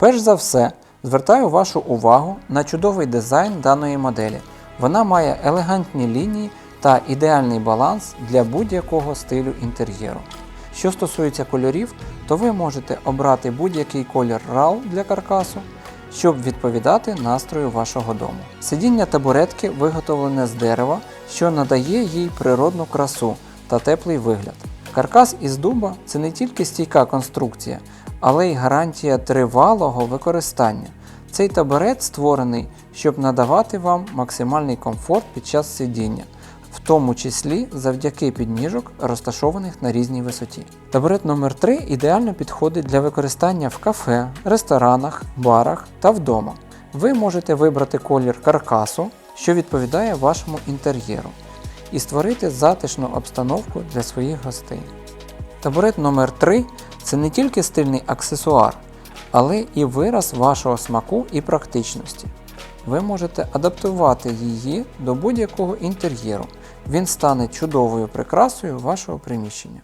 Перш за все, звертаю вашу увагу на чудовий дизайн даної моделі. Вона має елегантні лінії та ідеальний баланс для будь-якого стилю інтер'єру. Що стосується кольорів, то ви можете обрати будь-який колір RAL для каркасу, щоб відповідати настрою вашого дому. Сидіння табуретки виготовлене з дерева, що надає їй природну красу та теплий вигляд. Каркас із дуба це не тільки стійка конструкція, але й гарантія тривалого використання. Цей табурет створений, щоб надавати вам максимальний комфорт під час сидіння, в тому числі завдяки підніжок, розташованих на різній висоті. Табурет номер 3 ідеально підходить для використання в кафе, ресторанах, барах та вдома. Ви можете вибрати колір каркасу, що відповідає вашому інтер'єру, і створити затишну обстановку для своїх гостей. Табурет номер 3 це не тільки стильний аксесуар, але і вираз вашого смаку і практичності. Ви можете адаптувати її до будь-якого інтер'єру. Він стане чудовою прикрасою вашого приміщення.